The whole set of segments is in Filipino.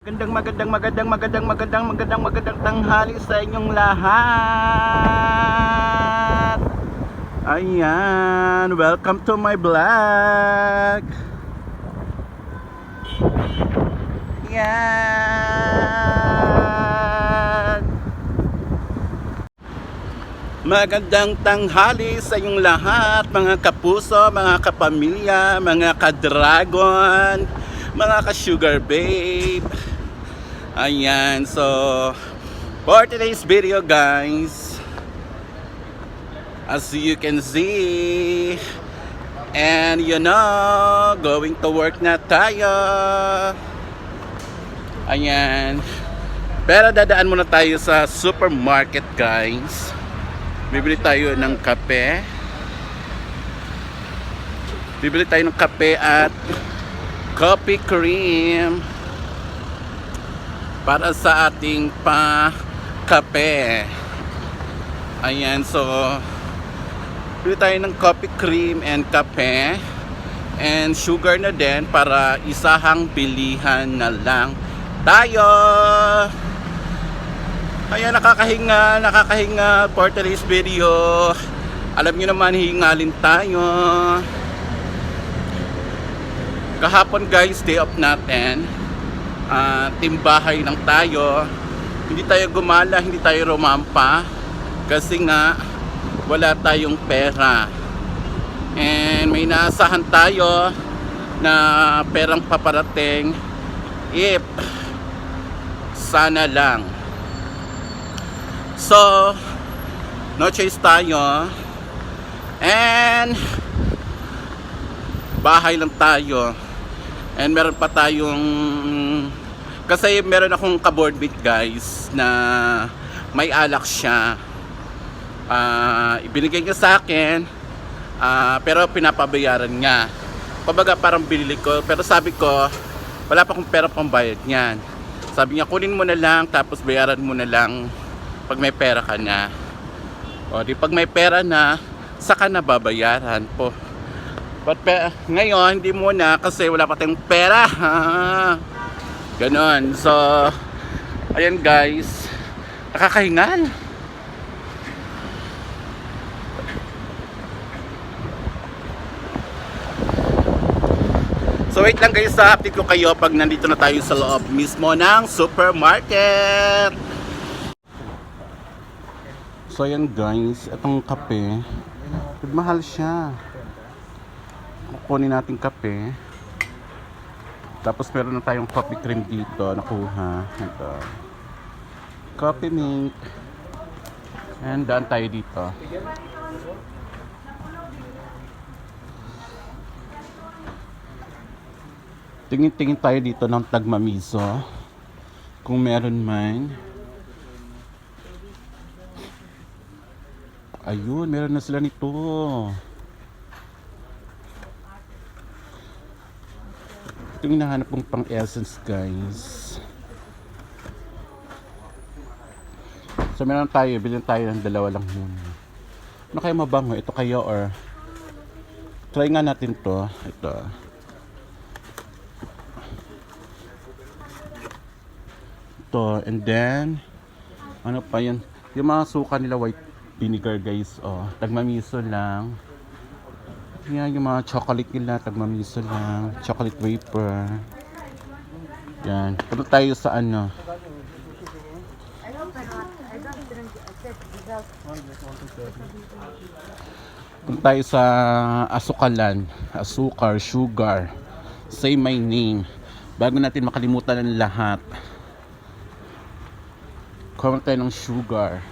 Magandang magandang magandang magandang magandang magandang magandang tanghali sa inyong lahat. Ayan, welcome to my vlog. Yan. Magandang tanghali sa inyong lahat, mga kapuso, mga kapamilya, mga ka-dragon, mga ka-sugar babe. Ayan, so for today's video guys, as you can see, and you know, going to work na tayo. Ayan. Pero dadaan muna tayo sa supermarket guys. Bibili tayo ng kape. Bibili tayo ng kape at coffee cream para sa ating pa kape. Ayan, so bili tayo ng coffee cream and kape and sugar na din para isahang bilihan na lang tayo. Ayan, nakakahinga, nakakahinga for today's video. Alam niyo naman, hingalin tayo. Kahapon guys, day off natin. Ah, timbahay lang tayo. Hindi tayo gumala, hindi tayo rumampa. Kasi nga, wala tayong pera. And may naasahan tayo na perang paparating if sana lang. So, no choice tayo. And bahay lang tayo. And meron pa tayong kasi meron akong kaboard meet guys na may alak siya. Ah, ibinigay niya sa akin. ah, pero pinapabayaran niya. Kumbaga parang binili ko pero sabi ko wala pa akong pera pambayad niyan. Sabi niya kunin mo na lang tapos bayaran mo na lang pag may pera ka na. O di pag may pera na saka na babayaran po. But pe- ngayon, hindi muna kasi wala pa tayong pera. Ganon. So, ayan guys. Nakakahingal. So wait lang guys, sa update ko kayo pag nandito na tayo sa loob mismo ng supermarket. So ayan guys, itong kape, mahal siya kukunin natin kape. Tapos meron na tayong coffee cream dito, nakuha. Ito. Coffee mint. And daan tayo dito. Tingin-tingin tayo dito ng tagmamiso. Kung meron man. Ayun, meron na sila nito. Ito yung hinahanap kong pang essence guys. So meron tayo, bilhin tayo ng dalawa lang muna. Ano kaya mabango? Ito kayo or try nga natin to. Ito. Ito. And then ano pa yan? Yung mga suka nila white vinegar guys. Oh, tagmamiso lang. Yan yung mga chocolate nila, tagmamiso lang, chocolate wafer. Yan. Punta tayo sa ano. Punta tayo sa asukalan, asukar, sugar. Say my name. Bago natin makalimutan ang lahat. Comment tayo ng sugar.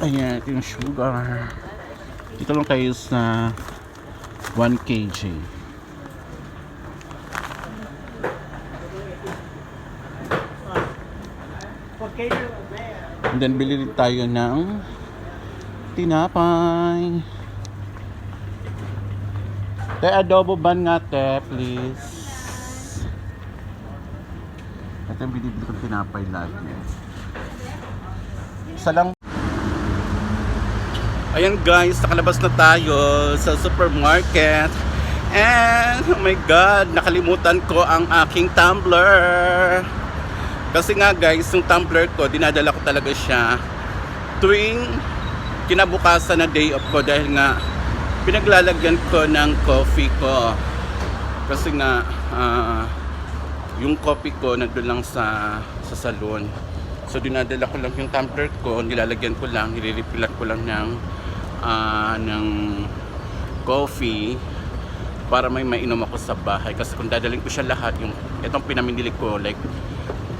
Ayan, ito yung sugar. Dito lang tayo sa 1 kg. And then, bili tayo ng tinapay. Te, adobo ban nga, te, please. Ito yung binibili kong tinapay lagi. Isa lang Ayan guys, nakalabas na tayo sa supermarket. And oh my god, nakalimutan ko ang aking tumbler. Kasi nga guys, yung tumbler ko, dinadala ko talaga siya tuwing kinabukasan na day off ko dahil nga pinaglalagyan ko ng coffee ko. Kasi nga ah, yung coffee ko nandun lang sa sa salon. So dinadala ko lang yung tumbler ko, nilalagyan ko lang, nililipilan ko lang ng ah, ng coffee para may mainom ako sa bahay. Kasi kung dadalhin ko siya lahat yung itong pinamimili ko like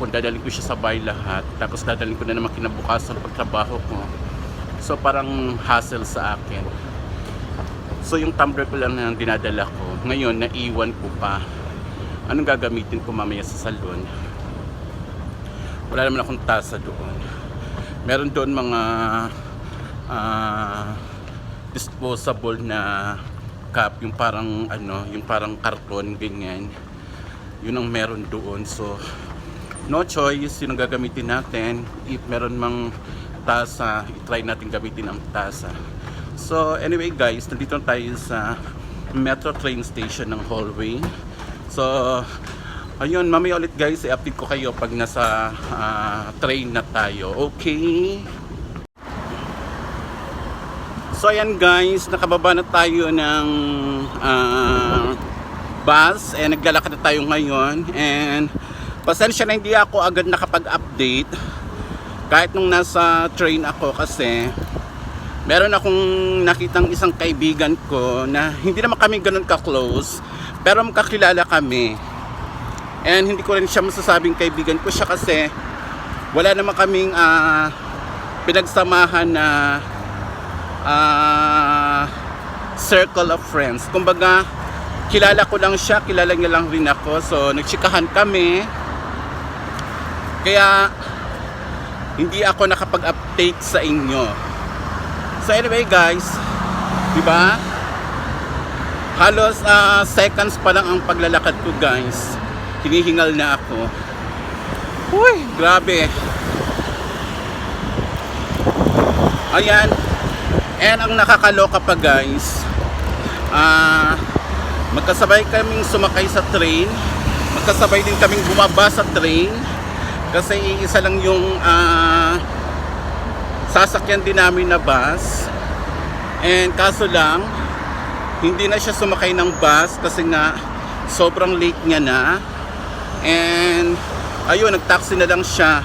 kung dadalhin ko siya sa bahay lahat tapos dadalhin ko na naman kinabukasan pagtrabaho ko. So parang hassle sa akin. So yung tumbler ko lang na dinadala ko ngayon naiwan ko pa. Anong gagamitin ko mamaya sa salon? Wala naman akong tasa doon. Meron doon mga ah, disposable na cup yung parang ano yung parang karton ganyan. Yun ang meron doon. So no choice yun ang gagamitin natin. If meron mang tasa i-try natin gamitin ang tasa. So anyway guys nandito na tayo sa metro train station ng hallway. So ayun mamaya ulit guys i-update ko kayo pag nasa ah, train na tayo. Okay So ayan guys, nakababa na tayo ng ah, bus and naglalakad na tayo ngayon. And pasensya na hindi ako agad nakapag-update. Kahit nung nasa train ako kasi meron akong nakitang isang kaibigan ko na hindi naman kami ganun ka-close pero magkakilala kami. And hindi ko rin siya masasabing kaibigan ko siya kasi wala naman kaming ah, pinagsamahan na ah, circle of friends. Kumbaga, kilala ko lang siya, kilala niya lang rin ako. So, nagchikahan kami. Kaya, hindi ako nakapag-update sa inyo. So, anyway guys, di ba? Halos ah, seconds pa lang ang paglalakad ko guys. Hinihingal na ako. Uy, grabe. Ayan, And ang nakakaloka pa guys, ah magkasabay kaming sumakay sa train, magkasabay din kaming bumaba sa train kasi isa lang yung ah, sasakyan din namin na bus. And kaso lang, hindi na siya sumakay ng bus kasi nga sobrang late niya na. And ayun, nag-taxi na lang siya.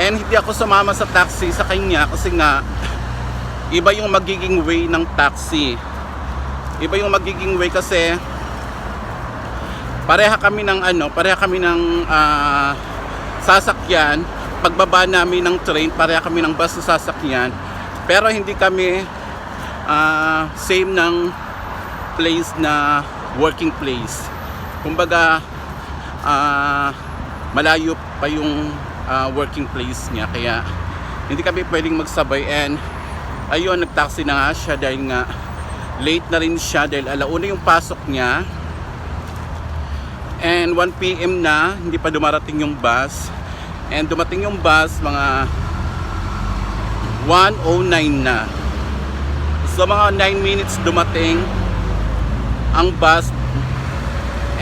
And hindi ako sumama sa taxi sa kanya kasi nga iba yung magiging way ng taxi. Iba yung magiging way kasi pareha kami ng ano, pareha kami ng ah, sasakyan. Pagbaba namin ng train, pareha kami ng bus na sasakyan. Pero hindi kami ah, same ng place na working place. Kumbaga ah, malayo pa yung ah, working place niya kaya hindi kami pwedeng magsabay and ayun nagtaxi na nga siya dahil nga late na rin siya dahil alauna yung pasok niya. And 1pm na hindi pa dumarating yung bus. And dumating yung bus mga 109 na. So mga 9 minutes dumating ang bus.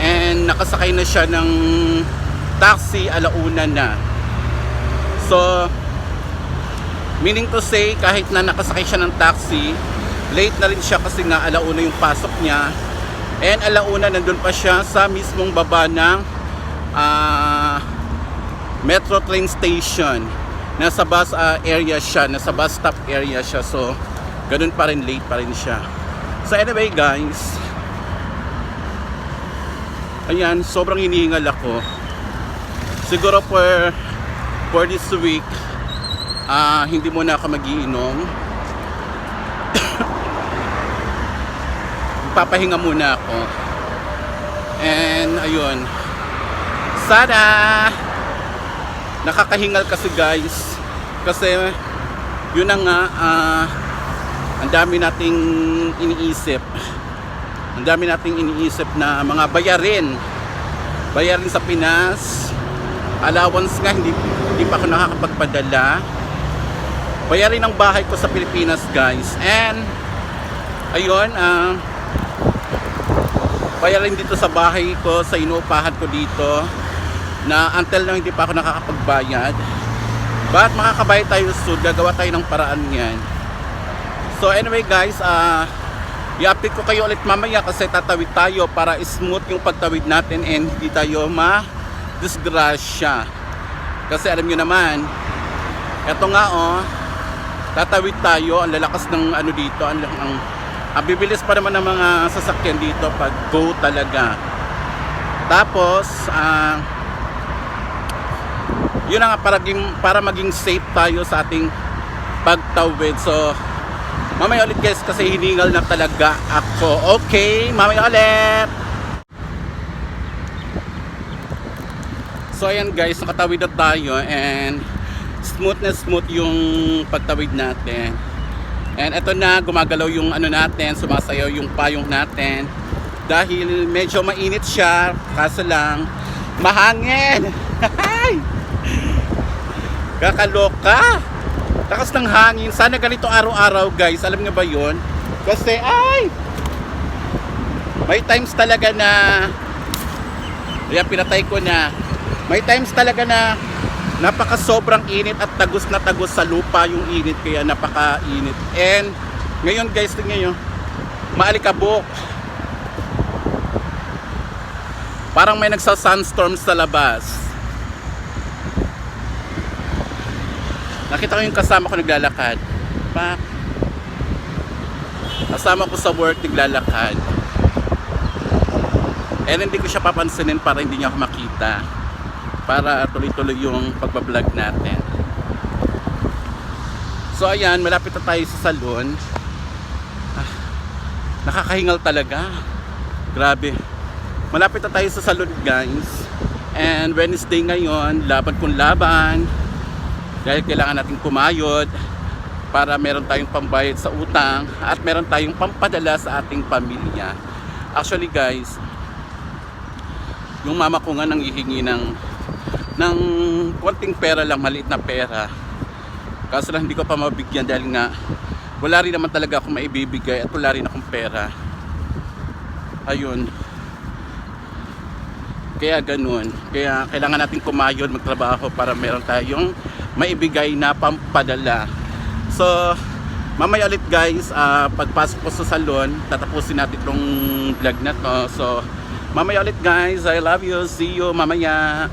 And nakasakay na siya ng taxi alauna na. So Meaning to say, kahit na nakasakay siya ng taxi, late na rin siya kasi nga alauna yung pasok niya. And alauna nandun pa siya sa mismong baba ng ah, metro train station. Nasa bus ah, area siya, nasa bus stop area siya. So, ganun pa rin, late pa rin siya. So anyway guys, ayan, sobrang hinihingal ako. Siguro for, for this week, ah hindi muna ako magiinom. Papahinga muna ako. And ayun. Sana nakakahingal kasi guys. Kasi yun na nga ah, ang dami nating iniisip. Ang dami nating iniisip na mga bayarin. Bayarin sa Pinas. Allowance nga hindi hindi pa ako nakakapagpadala bayarin ang bahay ko sa Pilipinas guys. And, ayun, ah, bayarin dito sa bahay ko, sa inuupahan ko dito, na until now hindi pa ako nakakapagbayad. But makakabayad tayo soon, gagawa tayo ng paraan yan. So anyway guys, ah i-update ko kayo ulit mamaya kasi tatawid tayo para smooth yung pagtawid natin and hindi tayo ma-disgrasya. Kasi alam nyo naman, eto nga oh, tatawid tayo, ang lalakas ng ano dito, ang, ang, ang bibilis pa naman ng mga sasakyan dito pag go talaga. Tapos, ah, yun nga para para maging safe tayo sa ating pagtawid. So, mamaya ulit guys kasi hiningal na talaga ako. Okay, mamaya ulit! So ayan guys, nakatawid na tayo and smooth na smooth yung pagtawid natin. And eto na, gumagalaw yung ano natin, sumasayaw yung payong natin. Dahil medyo mainit siya, kaso lang, mahangin! Kakaloka! Lakas ng hangin. Sana ganito araw-araw guys. Alam nga ba yon? Kasi ay! May times talaga na Ayan, pinatay ko na. May times talaga na napaka sobrang init at tagos na tagos sa lupa yung init kaya napaka-init. And ngayon guys, tingnan nyo, maalikabok. Parang may nagsa-sunstorm sa labas. Nakita ko yung kasama ko naglalakad. Pa. Kasama ko sa work naglalakad. And hindi ko siya papansinin para hindi niya ako makita. Para tuloy-tuloy yung pagbablog natin. So ayan, malapit na tayo sa salon. Ah, nakakahingal talaga. Grabe. Malapit na tayo sa salon guys. And Wednesday ngayon, laban kung laban dahil kailangan natin kumayod para meron tayong pambayad sa utang at meron tayong pampadala sa ating pamilya. Actually guys, yung mama ko nga nang ihingi ng ng konting pera lang, maliit na pera. Kaso lang hindi ko pa mabigyan dahil nga wala rin naman talaga akong maibibigay at wala rin akong pera. Ayun. Kaya ganun. Kaya kailangan natin kumayod, magtrabaho para meron tayong maibigay na pampadala. So, mamaya ulit guys, ah, pagpasok ko sa salon, tatapusin natin itong vlog na to. So, mamaya ulit guys, I love you. See you mamaya.